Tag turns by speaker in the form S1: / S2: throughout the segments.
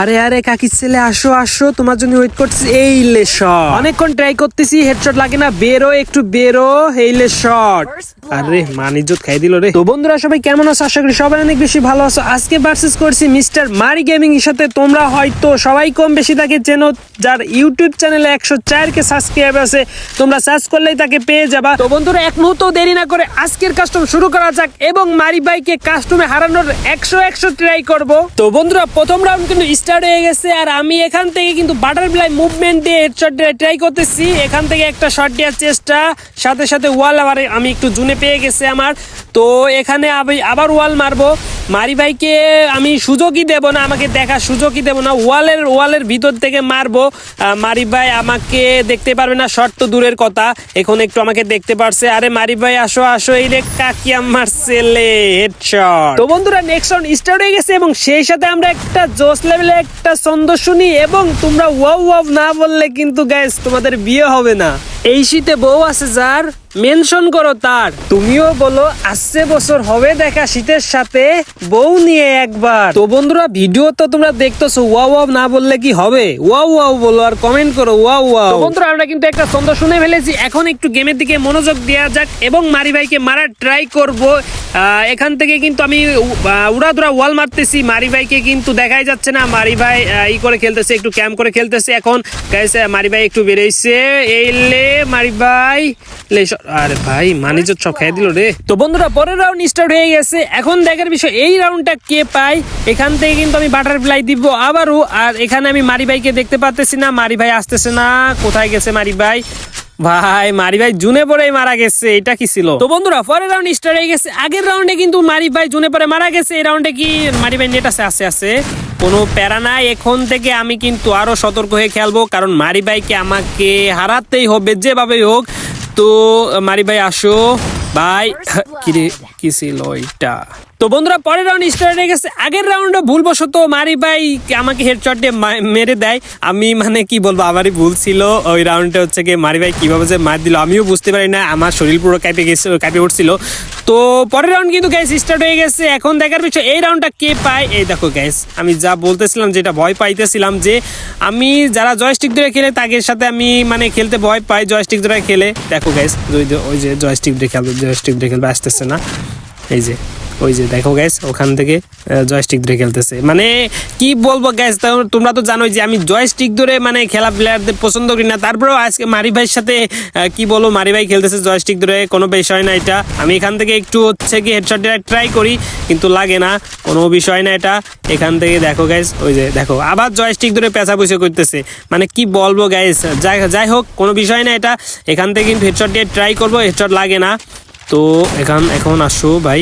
S1: আরে আরে, কাকি ছেলে, আসো আসো, তোমার জন্য ওয়েট করতেছি। এই লে শট অনেকক্ষণ ট্রাই করতেছি হেডশট লাগে না, বেরো, একটু বেরো, এই লে শট আরে মান ইজ্জত খাই দিল রে। তো বন্ধুরা, সবাই কেমন আছো? আশা করি সবাই অনেক বেশি ভালো আছো। আজকে ভার্সেস করছি মিস্টার মারি গেমিং এর সাথে। তোমরা হয়তো সবাই কম বেশি তাকে চেনো, যার ইউটিউব চ্যানেলে একশো চার কে সাবস্ক্রাইব আছে। তোমরা সার্চ করলেই তাকে পেয়ে যাবা। তো বন্ধুরা, এক মুহূর্ত দেরি না করে আজকের কাস্টম শুরু করা যাক এবং মারি বাইকে কাস্টমে হারানোর একশো একশো ট্রাই করব। তো বন্ধুরা, প্রথম রাউন্ড কিন্তু স্টার্ট হয়ে গেছে আর আমি এখান থেকে কিন্তু বাটারফ্লাই মুভমেন্ট দিয়ে হেডশট ট্রাই করতেছি। এখান থেকে একটা শট দেওয়ার চেষ্টা, সাথে সাথে ওয়াল আবার আমি একটু জুনে পেয়ে গেছে আমার। তো এখানে আমি আবার ওয়াল মারবো। মারি ভাইকে আমি সুযোগই দেব না, আমাকে দেখার সুযোগই দেব না। ওয়ালের ওয়ালের ভিতর থেকে মারবো। মারি ভাই আমাকে দেখতে পারবে না শর্ট তো দূরের কথা। এখন একটু আমাকে দেখতে পারছে। আরে মারি ভাই, আসো আসো, এই রে কাকি আমার ছেলে তো বন্ধুরা নেক্সট রাউন্ড স্টার্ট হয়ে গেছে এবং সেই সাথে আমরা একটা জোস লেভেলে একটা ছন্দ শুনি এবং তোমরা ওয়াও ওয়াও না বললে কিন্তু গাইস তোমাদের বিয়ে হবে না। এই শীতে বউ আছে যার মেনশন করো তার। তুমিও বলো, আসছে বছর হবে দেখা শীতের সাথে, বউ নিয়ে একবার। তো বন্ধুরা, ভিডিও তো তোমরা দেখতেছো, ওয়াও ওয়াও না বললে কি হবে? ওয়াও ওয়াও বলো আর কমেন্ট করো, ওয়াও ওয়াও। বন্ধুরা, আমরা কিন্তু একটা ছন্দ শুনে ফেলেছি, এখন একটু গেমের দিকে মনোযোগ দেওয়া যাক এবং মারি ভাইকে মারার ট্রাই করব। এখান থেকে কিন্তু আমি উড়াদুরা ওয়াল মারতেছি, মারি ভাইকে কিন্তু দেখাই যাচ্ছে না। মারি ভাই ই করে খেলতেছে, একটু ক্যাম্প করে খেলতেছে এখন। গাইছে মারি ভাই একটু বেরোইছে, এই লে, মারি ভাই, লে আরে ভাই মানিজ সব খাই দিল রে। তো বন্ধুরা, পরের রাউন্ড স্টার্ট হয়ে গেছে। এখন দেখার বিষয়, এই রাউন্ডটা কে পায়? এখান থেকে কিন্তু আমি বাটারফ্লাই দিব আবারও। আর এখানে আমি মারি ভাইকে দেখতে পাচ্তেছি না। মারি ভাই আসতেছে না। কোথায় গেছে মারি ভাই? ভাই, মারি ভাই জুনে পরেই মারা গেছে। এটা কি ছিল? তো বন্ধুরা, পরের রাউন্ড স্টার্ট হয়ে গেছে। আগের রাউন্ডে কিন্তু মারি ভাই জুনে পরে মারা গেছে। এই রাউন্ডে কি মারি ভাই নেট আছে আছে আছে। কোনো প্যারা নাই। এখন থেকে আমি কিন্তু আরও সতর্ক হয়ে খেলব। কারণ মারি ভাইকে আমাকে হারাতেই হবে, যেভাবেই হোক। তো মারি ভাই আসো। ভাই কিরে কি ছিল এটা তো বন্ধুরা, পরের রাউন্ড স্টার্ট হয়ে গেছে। আগের রাউন্ডে ভুলবশত মারি ভাই আমাকে হেডশট দিয়ে মেরে দেয়। আমি মানে কি বলব, আমারই ভুল ছিল। ওই রাউন্ডে হচ্ছে গিয়ে মারি ভাই কীভাবে যে মার দিল, আমিও বুঝতে পারি না। আমার শরীর পুরো কাঁপে গেছে, কাঁপে উঠছিল। তো পরের রাউন্ড কিন্তু গ্যাস স্টার্ট হয়ে গেছে। এখন দেখার বিষয়, এই রাউন্ডটা কে পায়? এই দেখো গ্যাস আমি যা বলতেছিলাম, যেটা ভয় পাইতেছিলাম যে আমি যারা জয়স্টিক ধরে খেলে, তাদের সাথে আমি মানে খেলতে ভয় পাই জয়স্টিক ধরে খেলে। দেখো গ্যাস ওই যে ওই যে জয়স্টিক ধরে খেলবে জয়স্টিক ধরে খেলবে আসতেছে না। এই যে। ওই যে দেখো গ্যাস ওখান থেকে জয়স্টিক ধরে খেলতেছে। মানে কি বলব গ্যাস তোমরা তো জানোই যে আমি জয়স্টিক ধরে মানে খেলা প্লেয়ারদের পছন্দ করি না। তারপরেও আজকে মারি ভাইয়ের সাথে কি বলব, মারি ভাই খেলতেছে জয়স্টিক ধরে, কোনো বিষয় না এটা। আমি এখান থেকে একটু হচ্ছে কি হেডশট ট্রাই করি, কিন্তু লাগে না, কোনো বিষয় না এটা। এখান থেকে দেখো গাইস ওই যে দেখো, আবার জয়স্টিক ধরে পেঁচা পুষে করতেছে। মানে কি বলব গাইস যাই যাই হোক, কোনো বিষয় না এটা। এখান থেকে কিন্তু হেডশট দিয়ে ট্রাই করব হেডশট লাগে না। তো এখন এখন আসো ভাই।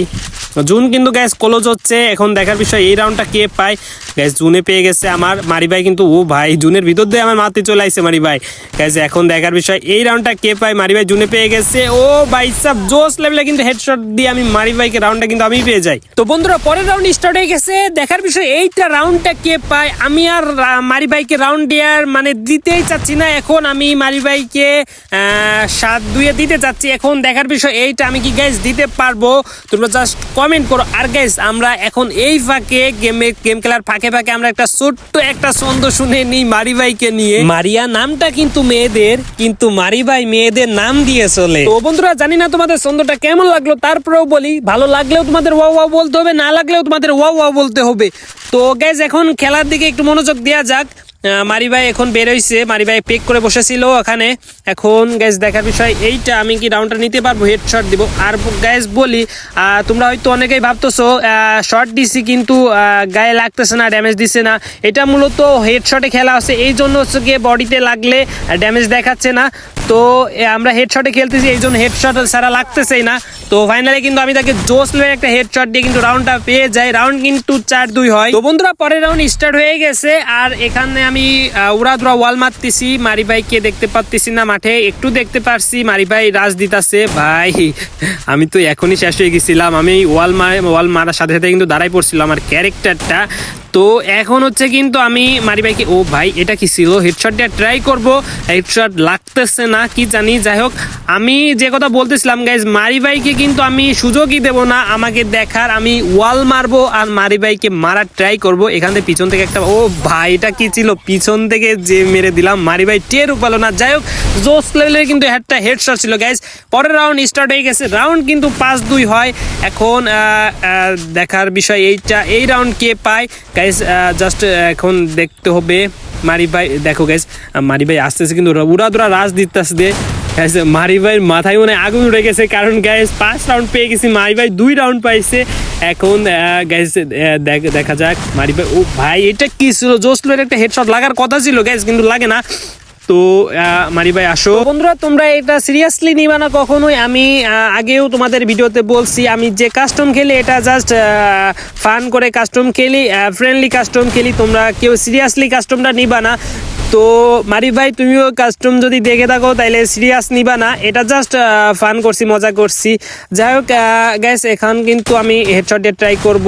S1: জুন কিন্তু গ্যাস ক্লোজ হচ্ছে। এখন দেখার বিষয়, এই রাউন্ডটা কে পায়? গ্যাস জুনে পেয়ে গেছে আমার মারি ভাই কিন্তু, ও ভাই, জুনের ভিতর দিয়ে আমার মারতে চলে আসছে মারি ভাই। গ্যাস এখন দেখার বিষয়, এই রাউন্ডটা কে পায়? মারি ভাই জুনে পেয়ে গেছে। ও ভাই সব জোস লেভেলে কিন্তু হেডশট দিয়ে আমি মারি ভাইকে রাউন্ডটা কিন্তু আমি পেয়ে যাই। তো বন্ধুরা, পরের রাউন্ড স্টার্ট হয়ে গেছে। দেখার বিষয়, এইটা রাউন্ডটা কে পায়? আমি আর মারি ভাইকে রাউন্ড দেওয়ার মানে দিতেই চাচ্ছি না। এখন আমি মারি ভাইকে সাত দুইয়ে দিতে চাচ্ছি। এখন দেখার বিষয়, এইটা আমি কি গ্যাস দিতে পারব? তোমরা জাস্ট কমেন্ট করো। আর গ্যাস আমরা এখন এই ফাঁকে গেমে গেম খেলার ফাঁকে ফাঁকে আমরা একটা ছোট্ট একটা ছন্দ শুনে নিই মারি ভাইকে নিয়ে। মারিয়া নামটা কিন্তু মেয়েদের কিন্তু মারি ভাই মেয়েদের নাম দিয়ে চলে। তো বন্ধুরা জানি না তোমাদের ছন্দটা কেমন লাগল তারপরেও বলি ভালো লাগলেও তোমাদের ওয়া ওয়া বলতে হবে না লাগলেও তোমাদের ওয়া ওয়া বলতে হবে। তো গ্যাস এখন খেলার দিকে একটু মনোযোগ দেওয়া যাক। মারি ভাই এখন বেরোইছে মারি ভাই পেক করে বসেছিল ওখানে। এখন গ্যাস দেখার বিষয় এইটা, আমি কি রাউন্ডটা নিতে পারব? হেড হেডশট দিব। আর গ্যাস বলি তোমরা হয়তো অনেকেই ভাবতেছো শর্ট দিছি কিন্তু গায়ে লাগতেছে না ড্যামেজ দিচ্ছে না। এটা মূলত হেড হেডশটে খেলা আছে এই জন্য হচ্ছে গিয়ে বডিতে লাগলে ড্যামেজ দেখাচ্ছে না। তো আমরা হেডশটে খেলতেছি, এই জন্য হেড হেডশট ছাড়া লাগতেছেই না। তো ফাইনালি কিন্তু আমি তাকে জোস লেভেল একটা হেড হেডশট দিয়ে কিন্তু রাউন্ডটা পেয়ে যাই। রাউন্ড কিন্তু চার দুই হয়। তো বন্ধুরা, পরের রাউন্ড স্টার্ট হয়ে গেছে। আর এখানে আমি উড়াদুরা ওয়াল মারতেছি, মারি ভাইকে দেখতে পাচ্তেছি না মাঠে, একটু দেখতে পারছি, মারি ভাই রাজ দিতাছে। ভাই, আমি তো এখনই শেষ হয়ে গেছিলাম। আমি ওয়াল মার, ওয়াল মারার সাথে সাথে কিন্তু দাঁড়াই পড়ছিলাম আমার ক্যারেক্টারটা। তো এখন হচ্ছে কিন্তু আমি মারি ভাইকে, ও ভাই, এটা কি ছিল? হেডশট দিয়ে ট্রাই করব। হেডশট লাগতেছে না, কি জানি। যাই হোক, আমি যে কথা বলতেছিলাম গাইজ মারি ভাইকে কিন্তু আমি সুযোগই দেব না আমাকে দেখার। আমি ওয়াল মারবো আর মারি ভাইকে মারার ট্রাই করব। এখান থেকে পিছন থেকে একটা, ও ভাই, এটা কি ছিল? পিছন থেকে যে মেরে দিলাম। মারি ভাই, টের উপালো না। যাই হোক জোস লেভেলের কিন্তু একটা হেডশট ছিল গাইজ পরের রাউন্ড স্টার্ট হয়ে গেছে। রাউন্ড কিন্তু পাঁচ দুই হয়। এখন দেখার বিষয় এইটা। এই রাউন্ড কে পায়? গাইজ জাস্ট এখন দেখতে হবে। মারি ভাই, দেখো গাইজ মারি ভাই আসতেছে কিন্তু উড়াদুরা রাজ দিতেছে দে। মারি ভাইয়ের মাথায় মনে আগুন উঠে গেছে। কারণ গ্যাস পাঁচ রাউন্ড পেয়ে গেছি। মারি ভাই দুই রাউন্ড পাইছে। এখন গ্যাস দেখা যাক মারি ভাই ও ভাই, এটা কি ছিল? জোসলোর একটা হেডশট লাগার কথা ছিল গ্যাস কিন্তু লাগে না। তো মারি ভাই, আসো। বন্ধুরা, তোমরা এটা সিরিয়াসলি নিবা না কখনোই। আমি আগেও তোমাদের ভিডিওতে বলছি, আমি যে কাস্টম খেলি, এটা জাস্ট ফান করে কাস্টম খেলি ফ্রেন্ডলি কাস্টম খেলি। তোমরা কেউ সিরিয়াসলি কাস্টমটা নিবা না। তো মারিফ ভাই, তুমিও কাস্টম যদি দেখে থাকো তাহলে সিরিয়াস নিবা না। এটা জাস্ট ফান করছি, মজা করছি। যাই হোক গ্যাস এখন কিন্তু আমি হেডশটে ট্রাই করব।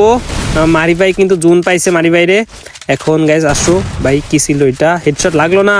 S1: মারি ভাই কিন্তু জুন পাইছে, মারি ভাইরে। এখন গ্যাস আসো। ভাই, কি ছিল এটা? হেডশট লাগল না।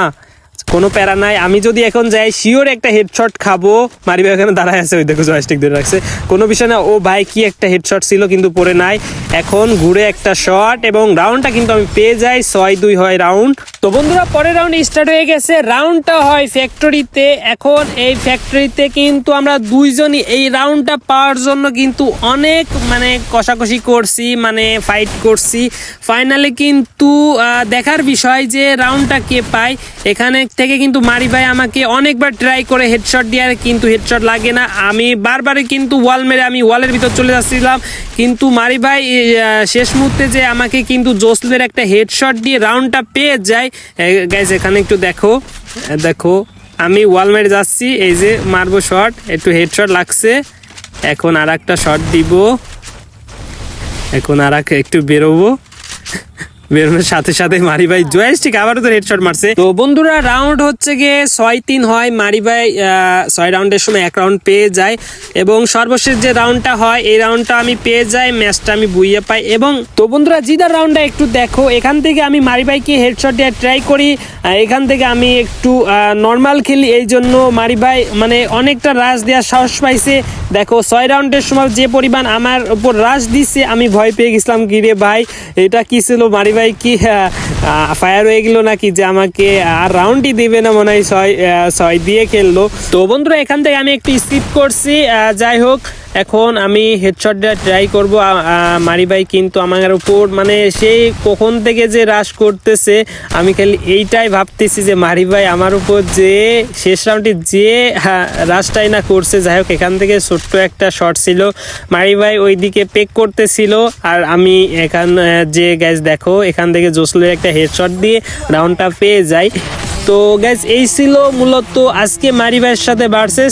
S1: কোনো প্যারা নাই। আমি যদি এখন যাই শিওর একটা হেডশট খাব। মারি ভাই ওখানে দাঁড়ায় আছে, ওই দেখো জয়স্টিক ধরে রাখছে। কোনো বিষয় না, ও ভাই কি একটা হেডশট ছিল কিন্তু পরে নাই। এখন ঘুরে একটা শট এবং রাউন্ডটা কিন্তু আমি পেয়ে যাই, ছয় দুই হয় রাউন্ড তো বন্ধুরা, পরের রাউন্ড স্টার্ট হয়ে গেছে। রাউন্ডটা হয় ফ্যাক্টরিতে এখন এই ফ্যাক্টরিতে কিন্তু আমরা দুইজনই এই রাউন্ডটা পাওয়ার জন্য কিন্তু অনেক মানে কষাকষি করছি মানে ফাইট করছি। ফাইনালি কিন্তু দেখার বিষয় যে রাউন্ডটা কে পায়, এখানে থেকে কিন্তু মারি ভাই আমাকে অনেকবার ট্রাই করে হেডশট দিয়ে, কিন্তু হেডশট লাগে না। আমি বারবারই কিন্তু ওয়াল মেরে আমি ওয়ালের ভিতর চলে যাচ্ছিলাম। কিন্তু মারি ভাই শেষ মুহূর্তে যে আমাকে কিন্তু জোসলের একটা হেডশট দিয়ে রাউন্ডটা পেয়ে যায়। গাইজ এখানে একটু দেখো। দেখো, আমি ওয়াল মেরে যাচ্ছি, এই যে মারবো শট একটু হেডশট লাগছে। এখন আর একটা শট দিব। এখন আর এক- একটু বেরোবো। বেরোনোর সাথে সাথে মারি ভাই আবারও তো হেডশট মারছে। তো বন্ধুরা রাউন্ড হচ্ছে গিয়ে ছয় তিন হয়, মারি ভাই ছয় রাউন্ডের সময় এক রাউন্ড পেয়ে যায়। এবং সর্বশেষ যে রাউন্ডটা হয়, এই রাউন্ডটা আমি পেয়ে যাই ম্যাচটা আমি বুইয়ে পাই। এবং তো বন্ধুরা, জিদার রাউন্ডটা একটু দেখো। এখান থেকে আমি মারি ভাইকে হেডশট দিয়ে ট্রাই করি। এখান থেকে আমি একটু নর্মাল খেলি, এই জন্য মারি ভাই মানে অনেকটা রাশ দেওয়ার সাহস পাইছে। দেখো, ছয় রাউন্ডের সময় যে পরিমাণ আমার উপর রাশ দিচ্ছে আমি ভয় পেয়ে গেছিলাম, কি রে ভাই, এটা কি ছিল? মারি ভাই কি ফায়ার হয়ে গেলো নাকি যে আমাকে আর রাউন্ডই দিবে না মনে হয় ছয় ছয় দিয়ে খেললো। তো বন্ধুরা, এখান থেকে আমি একটু স্কিপ করছি। যাই হোক এখন আমি হেডশট দেওয়ার ট্রাই করব। মারি ভাই কিন্তু আমার উপর মানে সেই কখন থেকে যে রাশ করতেছে, আমি খালি এইটাই ভাবতেছি যে মারি ভাই আমার উপর যে শেষ রাউন্ডে যে রাশটাই না করছে, যাই হোক, এখান থেকে ছোট্ট একটা শট ছিল। মারি ভাই ওইদিকে পেক করতেছিল, আর আমি এখান যে গ্যাস দেখো, এখান থেকে জোসলের একটা হেডশট দিয়ে রাউন্ডটা পেয়ে যাই। তো গ্যাস এই ছিল মূলত আজকে মারি ভাইয়ের সাথে ভার্সেস